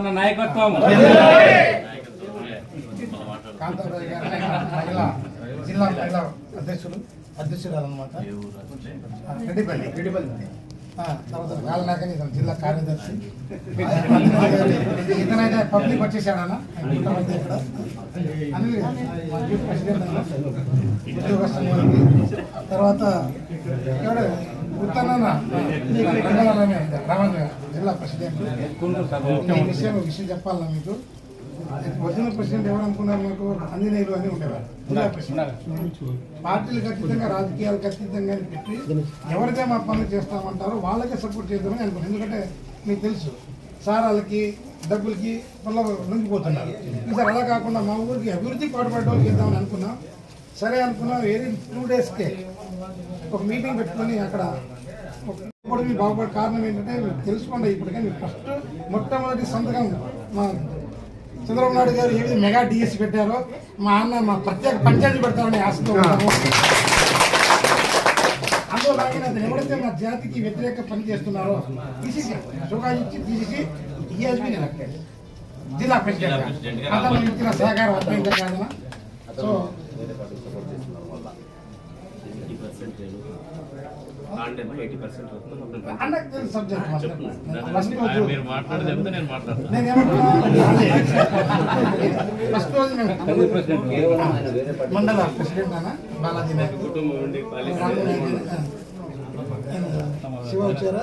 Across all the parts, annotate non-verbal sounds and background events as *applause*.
అన్న నాయకత్వం కాంతారావు గారు మహిళా జిల్లా మహిళా అధ్యక్షులు అధ్యక్షురాలు అనమాట రెడ్డిపల్లి రెడ్డిపల్లి తర్వాత వేలనాకని జిల్లా కార్యదర్శి ఇతనైతే పబ్లిక్ వచ్చేసాడన్నా ఇక్కడ అనిల్ తర్వాత ఎవడు ఉత్తన్న రామన్ జిల్లా ప్రెసిడెంట్ ఈ విషయం విషయం చెప్పాలన్నా మీకు ఒరిజినల్ ప్రెసిడెంట్ ఎవరు అనుకున్నారు మీకు ఆంజనేయులు అని ఉండేవారు జిల్లా ప్రెసిడెంట్ పార్టీలకు అతీతంగా రాజకీయాలకు అతీతంగా పెట్టి ఎవరైతే మా పనులు చేస్తామంటారో వాళ్ళకే సపోర్ట్ చేద్దామని అనుకున్నాను ఎందుకంటే మీకు తెలుసు. సార్ వాళ్ళకి డబ్బులకి మళ్ళీ లొంగిపోతున్నారు ఈసారి అలా కాకుండా మా ఊరికి అభివృద్ధి పాటుపడే వాళ్ళకి ఇద్దామని అనుకున్నాం సరే అనుకున్నాం ఏది టూ డేస్కే ఒక మీటింగ్ పెట్టుకొని అక్కడ ఇప్పుడు బాగుపడే కారణం ఏంటంటే మీరు తెలుసుకోండి ఇప్పుడు కానీ ఫస్ట్ మొట్టమొదటి సంతకం మా చంద్రబాబు నాయుడు గారు ఏ విధంగా మెగా డిఎస్ పెట్టారో మా అన్న మా ప్రత్యేక పంచాయతీ పెడతామని ఆశతో అందులో అతను ఎవరైతే మా జాతికి వ్యతిరేక పని చేస్తున్నారో తీసేసి ఇచ్చి తీసేసి ఈఎస్బీ ఎలక్టెడ్ జిల్లా ప్రెసిడెంట్ అతను ఇచ్చిన సహకారం అర్థమైందా కాదనా సో ఎయిటీ పర్సెంట్ మీరు మాట్లాడి చెప్తే నేను మాట్లాడతాను మండల ప్రెసిడెంట్ బాలాజీ కుటుంబం ఉండి పాలి రాము నాయక్, ఆ, శివ వచ్చారా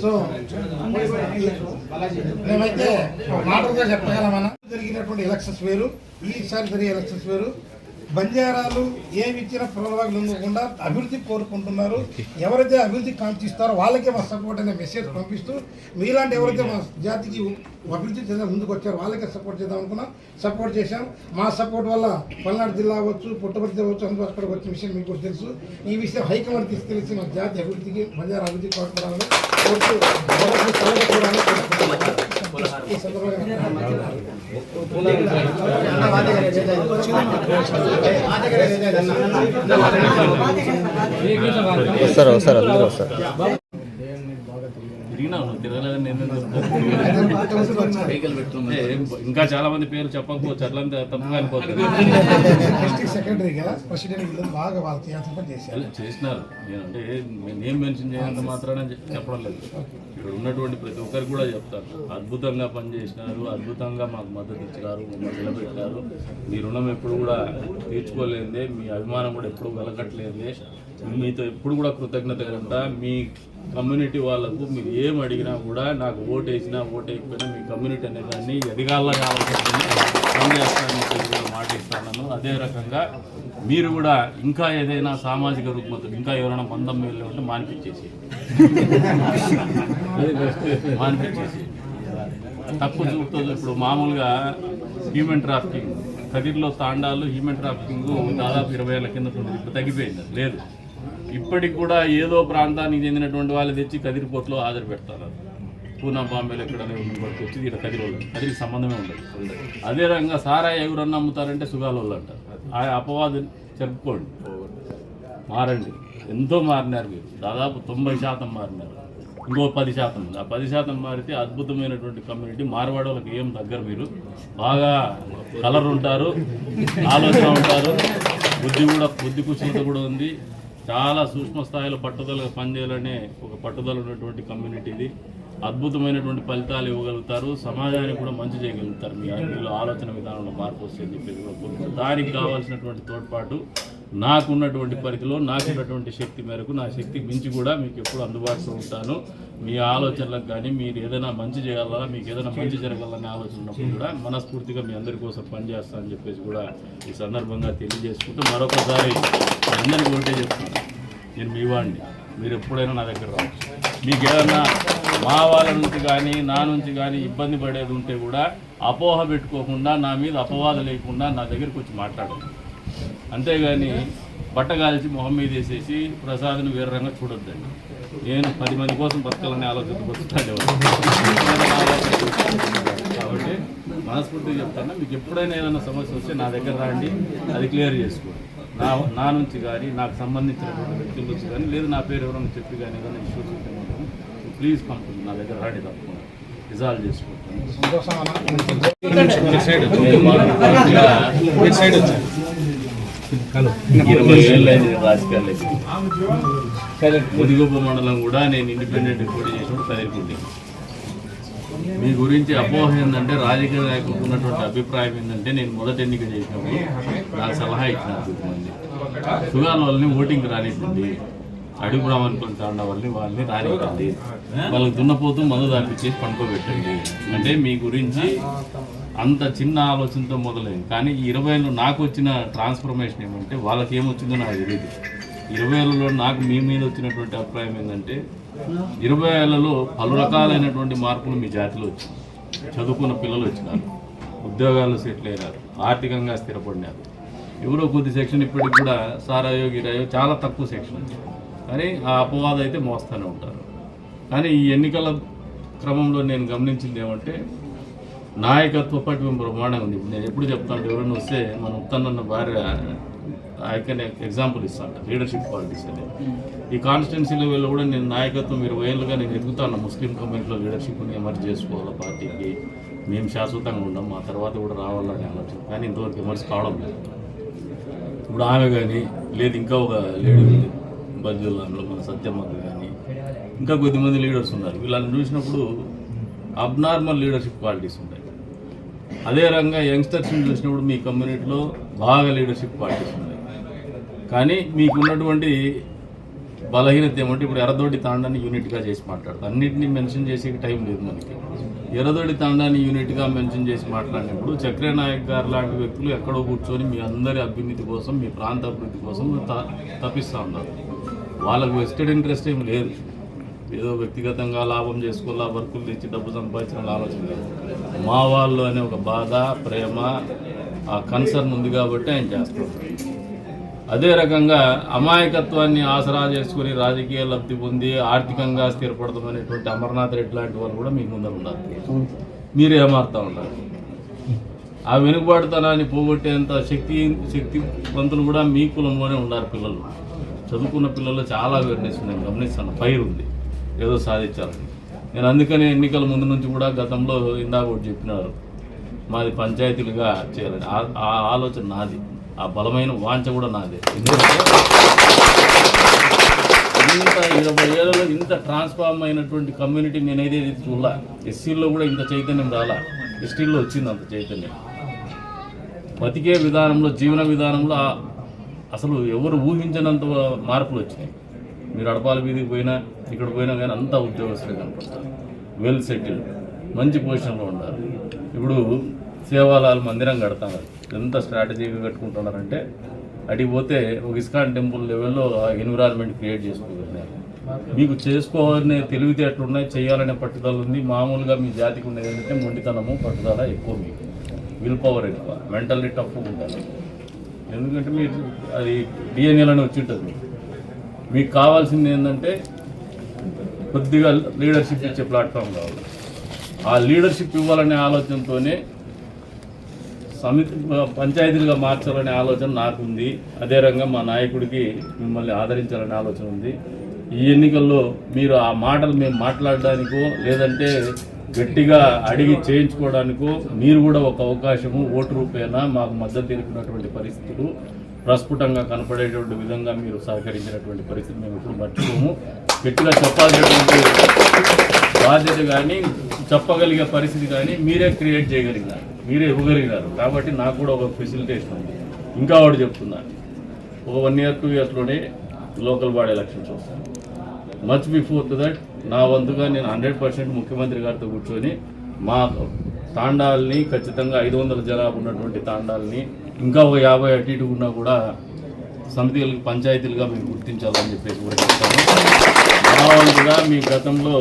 సో మేమైతే మాటలుగా చెప్పగలమన్నా. జరిగినటువంటి ఎలక్షన్స్ వేరు ఈసారి జరిగే ఎలక్షన్స్ వేరు. బంజారాలు ఏమి ఇచ్చినా ప్రలోభాలు ఉండకుండా అభివృద్ధి కోరుకుంటున్నారు. ఎవరైతే అభివృద్ధి కాంక్షిస్తారో వాళ్ళకే మా సపోర్ట్ అనే మెసేజ్ పంపిస్తూ మీలాంటి ఎవరైతే మా జాతికి అభివృద్ధి చెందిన ముందుకు వచ్చారో వాళ్ళకే సపోర్ట్ చేద్దాం అనుకున్నాం. సపోర్ట్ చేశాం. మా సపోర్ట్ వల్ల పల్నాడు జిల్లా అవ్వచ్చు పుట్టపర్తి అవ్వచ్చు అందుబాటులోకి వచ్చిన విషయం మీకు తెలుసు. ఈ విషయం హైకమాండ్ తీసుకెళ్ళి మా జాతి అభివృద్ధికి బంజారా అభివృద్ధి కోరుకోవాలని కోరుతూ వస్తారు వస్తారు అందరూ వస్తారు తిరిగినా నువ్వు తిరగలేదని నేను *laughs* ఇంకా చాలా మంది పేరు చెప్పకపోవచ్చు అట్లంతా తప్పుగా చేశారు. చేసినారు. నేనంటే నేమ్ మెన్షన్ చేయనంత మాత్రాన చె- చెప్పడం లేదు ఇక్కడ ఉన్నటువంటి ప్రతి ఒక్కరికి కూడా చెప్తాను అద్భుతంగా పనిచేసినారు అద్భుతంగా మాకు మద్దతు ఇచ్చినారు మమ్మల్ని నిలబెట్టారు. మీ రుణం ఎప్పుడు కూడా తీర్చుకోలేదే మీ అభిమానం కూడా ఎప్పుడు వెలకట్లేదే మీతో ఎప్పుడు కూడా కృతజ్ఞతగా ఉంటా మీ కమ్యూనిటీ వాళ్ళకు మీరు ఏం అడిగినా కూడా నాకు ఓటు వేసినా ఓటు వేయకపోయినా మీ కమ్యూనిటీ అనే దాన్ని ఎదగాలని ఆలోచించి మాట ఇస్తాను అదే రకంగా మీరు కూడా ఇంకా ఏదైనా సామాజిక రుగ్మతలు ఇంకా ఎవరైనా మందం మీద ఉంటే మానిపించేసి మానిపించేసి తక్కువ చూపుతో ఇప్పుడు మామూలుగా హ్యూమన్ ట్రాఫికింగ్ కదిర్లో తాండాలు హ్యూమన్ ట్రాఫికింగ్ దాదాపు ఇరవై ఏళ్ళ కింద ఇప్పుడు తగ్గిపోయింది. లేదు. ఇప్పటికి కూడా ఏదో ప్రాంతానికి చెందినటువంటి వాళ్ళు తెచ్చి కదిరిపోట్లో హాజరు పెడతారు పూనా బాంబేలో ఎక్కడ వచ్చి ఇక్కడ కదిరి వాళ్ళు కదిరికి సంబంధమే ఉండదు. అదే రకంగా సారా ఎవరన్నా అమ్ముతారంటే సుగాల వాళ్ళు అంటారు. ఆ అపవాదం చెప్పుకోండి. మారండి. ఎంతో మారినారు మీరు. దాదాపు తొంభై శాతం మారినారు. ఇంకో పది శాతం ఉంది. ఆ పది శాతం మారితే అద్భుతమైనటువంటి కమ్యూనిటీ మార్వాడ వాళ్ళకి ఏం దగ్గర మీరు? బాగా కలర్ ఉంటారు ఆలోచన ఉంటారు. బుద్ధి కూడా బుద్ధి కుశలత కూడా ఉంది. చాలా సూక్ష్మ స్థాయిలో పట్టుదలగా పనిచేయాలనే ఒక పట్టుదల ఉన్నటువంటి కమ్యూనిటీ ఇది. అద్భుతమైనటువంటి ఫలితాలు ఇవ్వగలుగుతారు. సమాజానికి కూడా మంచి చేయగలుగుతారు. మీ ఆలోచన విధానంలో మార్పు వస్తుంది చెప్పేసి దానికి కావాల్సినటువంటి తోడ్పాటు నాకున్నటువంటి పరిధిలో నాకున్నటువంటి శక్తి మేరకు నా శక్తి మించి కూడా మీకు ఎప్పుడు అందుబాటులో ఉంటాను. మీ ఆలోచనలకు కానీ మీరు ఏదైనా మంచి చేయాలా మీకు ఏదైనా మంచి జరగాలనే ఆలోచన ఉన్నప్పుడు కూడా మనస్ఫూర్తిగా మీ అందరి కోసం పనిచేస్తానని చెప్పేసి కూడా ఈ సందర్భంగా తెలియజేసుకుంటూ మరొకసారి అందరికీ ఒకటే చెప్తాను నేను మీ వాడిని మీరు ఎప్పుడైనా నా దగ్గర రావచ్చు. మీకు ఏదన్నా మా వాళ్ళ నుంచి కానీ నా నుంచి కానీ ఇబ్బంది పడేది ఉంటే కూడా అపోహ పెట్టుకోకుండా నా మీద అపవాదం లేకుండా నా దగ్గరికి వచ్చి మాట్లాడండి. అంతేగాని బట్టగాల్చి మొహం మీద వేసేసి ప్రసాద్ని వీరంగా చూడొద్దండి. నేను పది మంది కోసం బతకాలని ఆలోచన బతుకుతాను కాబట్టి మనస్ఫూర్తిగా చెప్తాను మీకు ఎప్పుడైనా ఏదైనా సమస్య వస్తే నా దగ్గర రండి అది క్లియర్ చేసుకోండి. నా నా నుంచి కానీ నాకు సంబంధించినటువంటి వ్యక్తుల నుంచి కానీ లేదు నా పేరు ఎవరైనా చెప్పి కానీ ఏదైనా ఇష్యూస్ ఉంటే మాత్రం ప్లీజ్ కంపెనీ నా దగ్గర రండి తప్పకుండా. రిజాల్వ్ చేసుకుంటాను ముదిగొప్ప మండలం కూడా నేను ఇండిపెండెంట్ పోటీ చేసినప్పుడు కదిలికుంటే మీ గురించి అపోహ ఏంటంటే రాజకీయ నాయకులకు ఉన్నటువంటి అభిప్రాయం ఏంటంటే నేను మొదటి ఎన్నిక చేసినప్పుడు నాకు సలహా ఇచ్చినారు కొంతమంది. సుగాన్ వాళ్ళని ఓటింగ్ రానివ్వండి అడుగు బ్రాహ్మణులు తాండ వాళ్ళని వాళ్ళని రానివ్వండి వాళ్ళకి దున్నపోతూ మందు దానికి చేసి పండుకోబెట్టండి అంటే మీ గురించి అంత చిన్న ఆలోచనతో మొదలైంది. కానీ ఈ ఇరవై ఏళ్ళు నాకు వచ్చిన ట్రాన్స్ఫర్మేషన్ ఏమంటే వాళ్ళకి ఏమొచ్చిందో నాకు తెలియదు ఇరవై ఏళ్ళలో నాకు మీ మీద వచ్చినటువంటి అభిప్రాయం ఏంటంటే ఇరవై ఏళ్ళలో పలు రకాలైనటువంటి మార్పులు మీ జాతిలో వచ్చినాయి. చదువుకున్న పిల్లలు వచ్చినారు ఉద్యోగాలు సెటిల్ అయినారు ఆర్థికంగా స్థిరపడినారు. ఎవరో కొద్ది సెక్షన్ ఇప్పటికి కూడా సారాయో గిరాయో చాలా తక్కువ సెక్షన్ కానీ ఆ అపవాదం అయితే మోస్తూనే ఉంటారు. కానీ ఈ ఎన్నికల క్రమంలో నేను గమనించింది ఏమంటే నాయకత్వ పట్టు బ్రహ్మాండంగా ఉంది. నేను ఎప్పుడు చెప్తాను ఎవరైనా వస్తే మన ఉత్తన్న భార్య ఆయకనే ఎగ్జాంపుల్ ఇస్తాను లీడర్షిప్ క్వాలిటీస్ అనేది ఈ కాన్స్టిట్యున్సీ లెవెల్లో కూడా నేను నాయకత్వం ఇరవై ఏళ్ళుగా నేను ఎదుగుతాను ముస్లిం కమ్యూనిటీలో లీడర్షిప్ని ఎమర్జ్ చేసుకోవాలి పార్టీకి? మేము శాశ్వతంగా ఉండం మా తర్వాత కూడా రావాలని ఆలోచన. కానీ ఇంతవరకు ఎమర్జ్ కావడం లేదు. ఇప్పుడు ఆమె కానీ లేదు ఇంకా ఒక లేడీ ఉంది. బద్యుల్లాంలో మన సత్యమ్మకి కానీ ఇంకా కొద్దిమంది లీడర్స్ ఉన్నారు. వీళ్ళని చూసినప్పుడు అబ్నార్మల్ లీడర్షిప్ క్వాలిటీస్ ఉంటాయి. అదే రంగా యంగ్స్టర్స్ని చూసినప్పుడు మీ కమ్యూనిటీలో బాగా లీడర్షిప్ పార్టీస్ ఉన్నాయి కానీ మీకున్నటువంటి బలహీనత ఏమంటే ఇప్పుడు ఎర్రదోడి తాండాన్ని యూనిట్గా చేసి మాట్లాడతారు. అన్నింటినీ మెన్షన్ చేసే టైం లేదు మనకి. ఎర్రదోడి తాండాన్ని యూనిట్గా మెన్షన్ చేసి మాట్లాడినప్పుడు చక్ర నాయక్ గారు లాంటి వ్యక్తులు ఎక్కడో కూర్చొని మీ అందరి అభ్యున్నతి కోసం మీ ప్రాంత అభివృద్ధి కోసం తప్పిస్తూ ఉన్నారు. వాళ్ళకు వెస్టెడ్ ఇంట్రెస్ట్ ఏం లేదు. ఏదో వ్యక్తిగతంగా లాభం చేసుకోవాలా వర్కులు తెచ్చి డబ్బు సంపాదించిన ఆలోచన లేదు మా వాళ్ళు అనే ఒక బాధ ప్రేమ ఆ కన్సర్న్ ఉంది కాబట్టి ఆయన చేస్తారు అదే రకంగా అమాయకత్వాన్ని ఆసరా చేసుకుని రాజకీయ లబ్ధి పొంది ఆర్థికంగా స్థిరపడతామనేటువంటి అమర్నాథ్ రెడ్డి లాంటి వాళ్ళు కూడా మీకు ముందర ఉన్నారు. మీరు ఏమారుతా ఉంటారు? ఆ వెనుకబాటుతనాన్ని పోగొట్టేంత శక్తి శక్తివంతులు కూడా మీ కులంలోనే ఉన్నారు పిల్లలు. చదువుకున్న పిల్లలు చాలా అవేర్నెస్ ఉన్నాయి గమనిస్తాను. ఫైర్ ఉంది ఏదో సాధించాలని నేను అందుకనే ఎన్నికల ముందు నుంచి కూడా గతంలో ఇందాక ఒకటి చెప్పినారు. మాది పంచాయతీలుగా చేయాలని. ఆ- ఆలోచన నాది. ఆ బలమైన వాంఛ కూడా నాదే. ఇంత ఇరవై ఏళ్ళలో ఇంత ట్రాన్స్ఫార్మ్ అయినటువంటి కమ్యూనిటీ నేనైతే చూడాల. ఎస్సీల్లో కూడా ఇంత చైతన్యం రాలా. ఎస్టీల్లో వచ్చింది అంత చైతన్యం. బతికే విధానంలో జీవన విధానంలో అసలు ఎవరు ఊహించనంత మార్పులు వచ్చినాయి. మీరు అడపాల వీధికి పోయినా ఇక్కడ పోయినా కానీ అంతా ఉద్యోగస్తులే కనపడతారు. వెల్ సెటిల్డ్ మంచి పొజిషన్లో ఉన్నారు ఇప్పుడు సేవాలాల్ మందిరం కడతారు ఎంత స్ట్రాటజీగా కట్టుకుంటున్నారంటే అడిగి పోతే ఒక ఇస్కాన్ టెంపుల్ లెవెల్లో ఎన్విరాన్మెంట్ క్రియేట్ చేసుకోగలిగారు. మీకు చేసుకోవాలనే తెలివితేటలు ఉన్నాయి చేయాలనే పట్టుదల ఉంది. మామూలుగా మీ జాతికి ఉండేది ఏంటంటే మొండితనము పట్టుదల ఎక్కువ మీకు. విల్ పవర్ ఎక్కువ. మెంటల్లీ టఫ్ ఉంటుంది ఎందుకంటే మీరు అది డిఎన్ఏలోనే వచ్చి ఉంటుంది. మీకు మీకు కావాల్సింది ఏంటంటే కొద్దిగా లీడర్షిప్ ఇచ్చే ప్లాట్ఫామ్ కావాలి. ఆ లీడర్షిప్ ఇవ్వాలనే ఆలోచనతోనే సమితి పంచాయతీలుగా మార్చాలనే ఆలోచన నాకుంది. అదే రంగం మా నాయకుడికి మిమ్మల్ని ఆదరించాలనే ఆలోచన ఉంది. ఈ ఎన్నికల్లో మీరు ఆ మాటలు మేము మాట్లాడడానికో లేదంటే గట్టిగా అడిగి చేయించుకోవడానికో మీరు కూడా ఒక అవకాశము ఓటు రూపేణా మాకు మద్దతు తెలిపినటువంటి పరిస్థితులు ప్రస్ఫుటంగా కనపడేటువంటి విధంగా మీరు సహకరించినటువంటి పరిస్థితి మేము ఇప్పుడు మర్చిపోము. గట్టిగా చెప్పాల్సినటువంటి బాధ్యత కానీ చెప్పగలిగే పరిస్థితి కానీ మీరే క్రియేట్ చేయగలిగినారు మీరే ఇవ్వగలిగినారు. కాబట్టి నాకు కూడా ఒక ఫెసిలిటేషన్ ఉంది. ఇంకా వాడు చెప్తున్నాను ఒక వన్ ఇయర్ టూ ఇయర్స్లోనే లోకల్ బాడీ ఎలక్షన్స్ వస్తాయి. మచ్ బిఫోర్ టు దట్ నా వంతుగా నేను హండ్రెడ్ పర్సెంట్ ముఖ్యమంత్రి గారితో కూర్చొని మా తాండాల్ని ఖచ్చితంగా ఐదు వందల జనాభా ఉన్నటువంటి తాండాల్ని ఇంకా ఒక యాభై అటు ఇటు ఉన్నా కూడా సమితిలకు పంచాయతీలుగా మేము గుర్తించాలని చెప్పేసి కూడా చెప్తాను. మా వంతుగా మీ గతంలో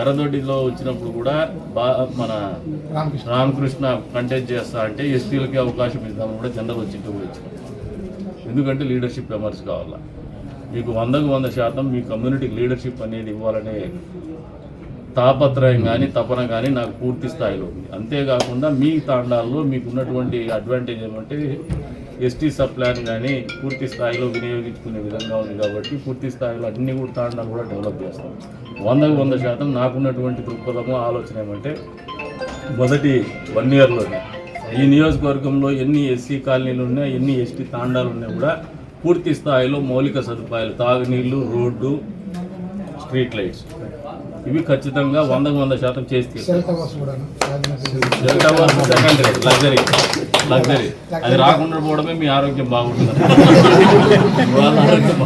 ఎర్రదొడ్డిలో వచ్చినప్పుడు కూడా బా మన రామకృష్ణ. కంటెస్ట్ చేస్తా అంటే ఎస్టీలకి అవకాశం ఇద్దామని కూడా జనరల్ వచ్చి ఎందుకంటే లీడర్షిప్ ఎమర్స్ కావాలా? మీకు వందకు వంద శాతం మీ కమ్యూనిటీకి లీడర్షిప్ అనేది ఇవ్వాలనే తాపత్రయం కానీ తపన కానీ నాకు పూర్తి స్థాయిలో ఉంది. అంతేకాకుండా మీ తాండాల్లో మీకు ఉన్నటువంటి అడ్వాంటేజ్ ఏమంటే ఎస్టీ సబ్ ప్లాన్ కానీ పూర్తి స్థాయిలో వినియోగించుకునే విధంగా ఉంది కాబట్టి పూర్తి స్థాయిలో అన్ని కూడా తాండాలు కూడా డెవలప్ చేస్తాం. వందకు వంద శాతం నాకున్నటువంటి దృక్పథము ఆలోచన ఏమంటే మొదటి వన్ ఇయర్లోనే ఈ నియోజకవర్గంలో ఎన్ని ఎస్సీ కాలనీలు ఉన్నాయి ఎన్ని ఎస్టీ తాండాలు ఉన్నాయి కూడా పూర్తి స్థాయిలో మౌలిక సదుపాయాలు తాగునీళ్ళు రోడ్డు స్ట్రీట్ లైట్స్. ఇవి ఖచ్చితంగా వందకు వంద శాతం చేసి సెకండరీ లగ్జరీ లగ్జరీ అది రాకుండా పోవడమే మీ ఆరోగ్యం బాగుంటుంది. వాళ్ళ ఆరోగ్యం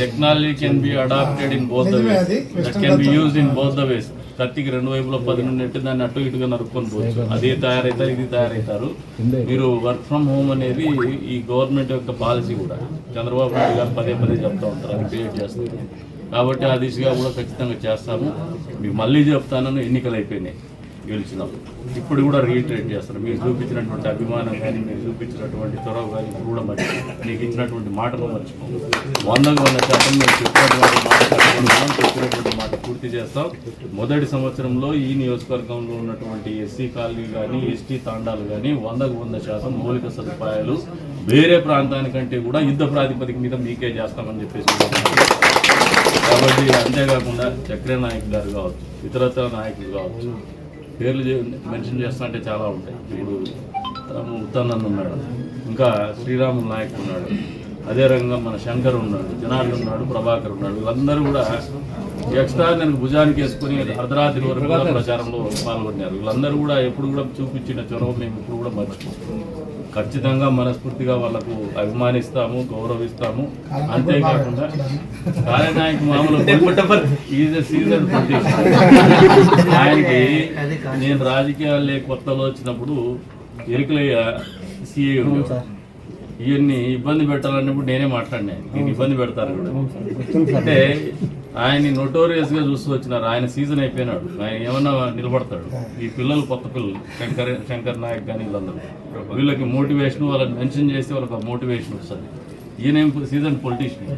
technology can be adapted in both the ways. That can be used in both the ways కత్తికి రెండు వైపులో పది నుండి దాన్ని అటు ఇటుగా నరుక్కొని పోవచ్చు. అదే తయారవుతారు ఇది తయారవుతారు మీరు వర్క్ ఫ్రమ్ హోమ్ అనేది ఈ గవర్నమెంట్ యొక్క పాలసీ కూడా. చంద్రబాబు నాయుడు గారు పదే పదే చెప్తా ఉంటారు అది క్రియేట్ చేస్తారు. కాబట్టి ఆ దిశగా కూడా ఖచ్చితంగా చేస్తాము. మీకు మళ్ళీ చెప్తానని ఎన్నికలు అయిపోయినాయి. గెలిచినాం ఇప్పుడు కూడా రీఇటరేట్ చేస్తారు. మీరు చూపించినటువంటి అభిమానం కానీ మీరు చూపించినటువంటి చొరవ కానీ కూడా మర్చి మీకు ఇచ్చినటువంటి మాటలు మర్చిపోము వందకు వంద శాతం మేము చెప్పినటువంటి మాట చెప్పినటువంటి మాట పూర్తి చేస్తాం. మొదటి సంవత్సరంలో ఈ నియోజకవర్గంలో ఉన్నటువంటి ఎస్సీ కాలనీ కానీ ఎస్టీ తాండాలు కానీ వందకు వంద శాతం మౌలిక సదుపాయాలు వేరే ప్రాంతానికంటే కూడా యుద్ధ ప్రాతిపదిక మీద మీకే చేస్తామని చెప్పేసి కాబట్టి అంతేకాకుండా చక్ర నాయక్ గారు కావచ్చు ఇతరత్ర నాయకులు కావచ్చు పేర్లు చే- మెన్షన్ చేస్తా అంటే చాలా ఉంటాయి. ఇప్పుడు తను ఉత్తన్నన్ ఉన్నాడు. ఇంకా శ్రీరాములు నాయక్ ఉన్నాడు. అదే రంగం మన శంకర్ ఉన్నాడు జనార్దన్ ఉన్నాడు ప్రభాకర్ ఉన్నాడు. వీళ్ళందరూ కూడా ఎక్స్ట్రా నేను భుజానికి వేసుకుని అర్ధరాత్రి వరకు ప్రచారంలో పాల్గొన్నారు. వీళ్ళందరూ కూడా ఎప్పుడు కూడా చూపించిన చొరవ మేము ఇప్పుడు కూడా మర్చిపోతాం ఖచ్చితంగా మనస్ఫూర్తిగా వాళ్ళకు అభిమానిస్తాము గౌరవిస్తాము. అంతేకాకుండా కార్యనాయక మామూలు *laughs* ఈజ్ సీజన్ *laughs* ఆయనకి నేను రాజకీయాలే కొత్తలో వచ్చినప్పుడు ఎరుకలయ్య సిఏ ఇవన్నీ ఇబ్బంది పెట్టాలన్నప్పుడు నేనే మాట్లాడినా. నేను ఇబ్బంది పెడతారు కూడా. అంటే ఆయన్ని నొటోరియస్గా చూస్తూ వచ్చినారు. ఆయన సీజన్ అయిపోయినాడు. ఆయన ఏమన్నా నిలబడతాడు. ఈ పిల్లలు కొత్త పిల్లలు శంకర్ శంకర్ నాయక్ కానీ వీళ్ళందరూ. వీళ్ళకి మోటివేషన్ వాళ్ళని మెన్షన్ చేస్తే వాళ్ళకి మోటివేషన్ వస్తుంది. ఈయన సీజన్ పొలిటీషియన్